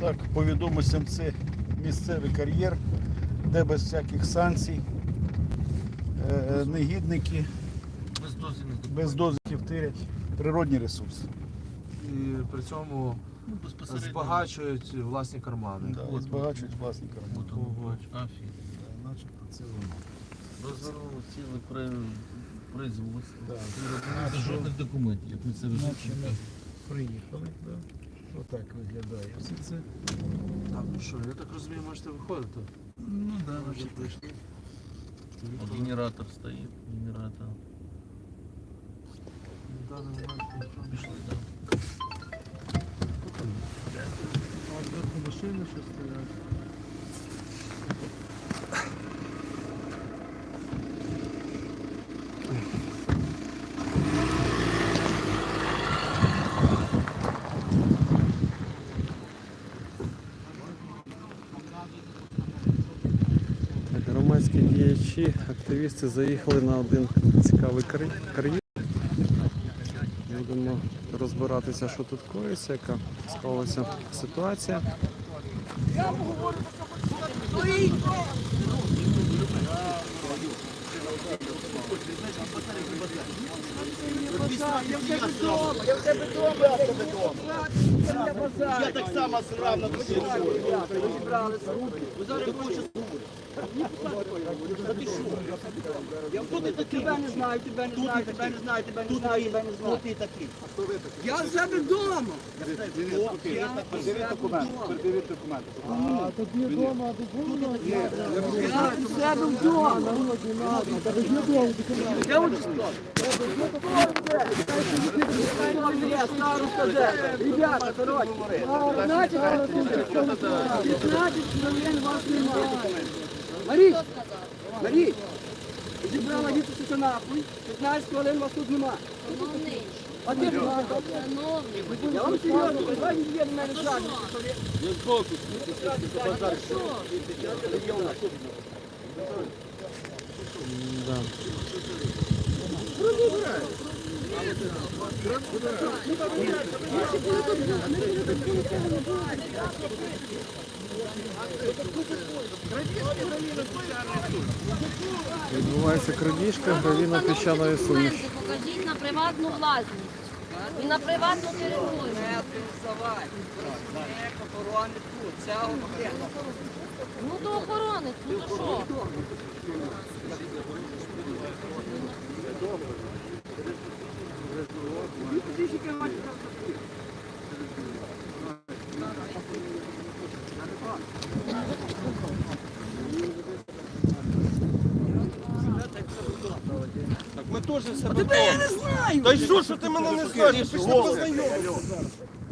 Так, по відомостям це місцевий кар'єр, де без всяких санкцій е, негідники Без дозвільних без дозволів тирять природні ресурси. І при цьому Ну, безпосередньо. збагачують власні кармани. Да, і збагачують власні кармани. От воно, бач, афі. Начебто це воно. Розвернули ціле при... производство. Да. Жодних документів, як ми це Наче приїхали. Да. Отак виглядає все це. Так, ну що, я так розумію, можете виходити. Ну да, Вже наче прийшли. От Генератор стоїть, генератор. На даний момент ніхто Пішли, так. А зверху машини що стоять. Громадські діячі, активісти заїхали на один цікавий кар'єр. Будемо розбиратися, що тут коїться, яка склалася ситуація. Я так само срав на твоїй Я ти такий? Тебе не знаю, тебе не знаю, тебе не знаю, тебе не знаю, тебе не знаю. ти такий? Я в себе вдома. Я Передивіть документи. Передивіть документи. Я в себе вдома. Я учусь. Ребята, короче, 15 хвилин вас немає. Маріть, Маріть, зібрала дітися нахуй, 15 хвилин вас тут немає. А де ж вона? Я вам серйозно, давай не в мене жадно. Да. Відбувається крадіжка гравіна піщаної суміші. Покажіть на приватну власність і на приватну територію. Ну то охоронець, ну то що? Теж все Тебе я не знаю. Та й що, що ти мене не знаєш? Пішли зараз?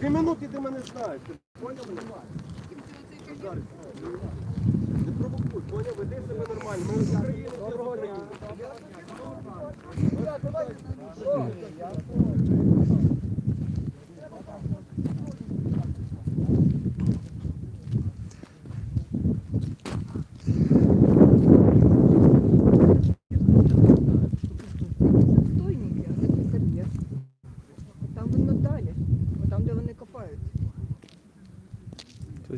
Дві минути ти мене знаєш. Поняв? Не провокуй, поняв? Веди себе нормально. Ми з України доброго дня. Стойники, а не кар'єр. Там воно далі, там, де вони копають.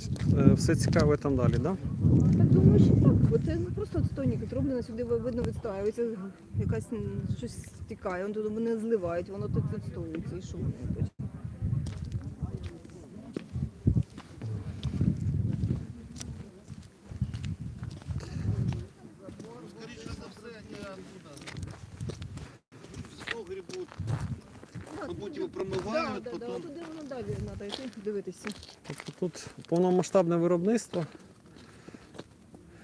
Тобто е, все цікаве там далі, так? Да? Так думаю, що так, це ну, просто стойники зроблено, сюди видно відстоюється, якась щось стікає, воно туди вони зливають, воно тут відстоюється і що вони тут. Скоріше за все, не оттуда. Погрібуть. Мабуть, його промивають, да, да, потім. туди воно далі треба йти дивитися. Тобто тут повномасштабне виробництво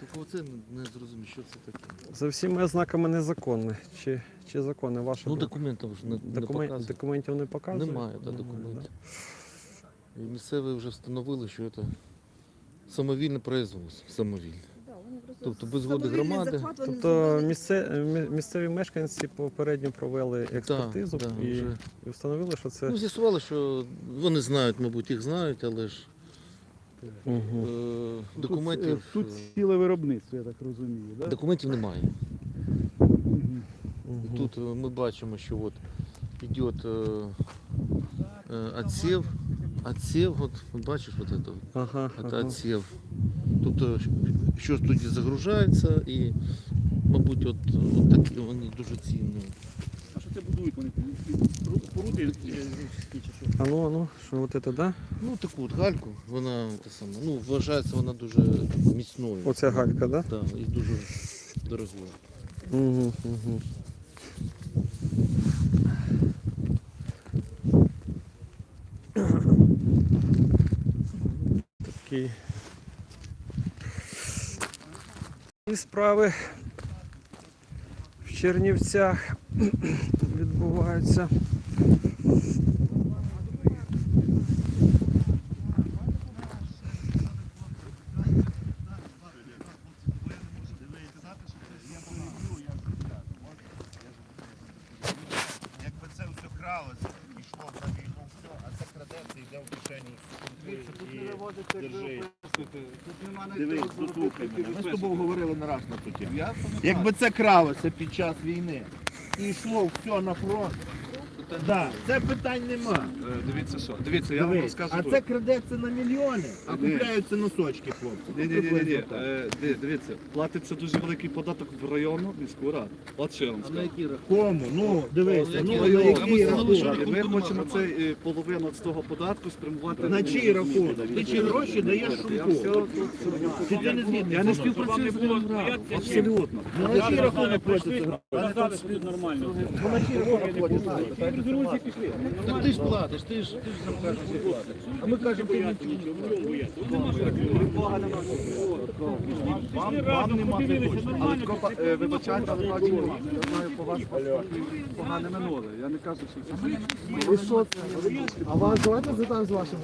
Так оце не зрозумів, що це таке. за всіма ознаками незаконне. Чи, чи законне ваше? Ну документів ж не, не Докумен- показує. документів не показує? Немає та, документів. І місцеві вже встановили, що це самовільне производство. Самовільне. Тобто без згоди самовільний громади. захват вони Тобто зробили. місце, мі- місцеві мешканці попередньо провели експертизу да, і, вже. і встановили, що це Ну, з'ясували, що вони знають, мабуть, їх знають, але ж Мгм. е, Тут, е, тут е, ціле виробництво, я так розумію. Да? документів немає. Мгм. Мгм. Тут е, ми бачимо, що от йде е, е, отсів отсев, от, от бачиш, от это, Ага, ага. отсев. Тобто щось тоді загружається і, мабуть, от, от такі вони дуже цінні. А що це будують вони? Поруди чи що? А ну, а ну, що от це, да? Ну, таку от гальку, вона те саме, ну, вважається вона дуже міцною. Оця галька, да? Так, і дуже дорогою. Угу, угу. Такі і справи в Чернівцях відбуваються. Якби це все кралося, йшло за війну, все, а це крадеться, йде в кишені. Держи. Дивись, дослухай мене. Ми з тобою говорили не раз на ту тему. Якби це кралося під час війни і йшло все на фронт, да, це питань нема. Дивіться що, дивіться, я вам Дивись, розкажу. а тут. це крадеться на мільйони, а купляються носочки, хлопці. Ні, ні, ні, ні, ні. Е, ди- Дивіться, платиться дуже великий податок в районну міську раду. От що я вам скажу. Кому? Ну, дивися, ну, які який рахунок? рахунок? І ми хочемо цей е, половину з того податку спрямувати На чий рахунок? Ти ці гроші даєш Я все шумку. тут Чи ти не згідний? я не співпрацюю з ним абсолютно. Ну, на чий рахунок платиться гроші? Нормально. Ну, на чий рахунок платиться гроші? Друзі пішли. Так ти ж платиш, ти ж, ти ж нам кажеш, що платиш. А ми кажемо, ти не Вам, вам нема. Але тако, е, вибачайте, але бачу, я знаю по вас погане минуле. Я не кажу, що це. А вас давайте задам з вашим.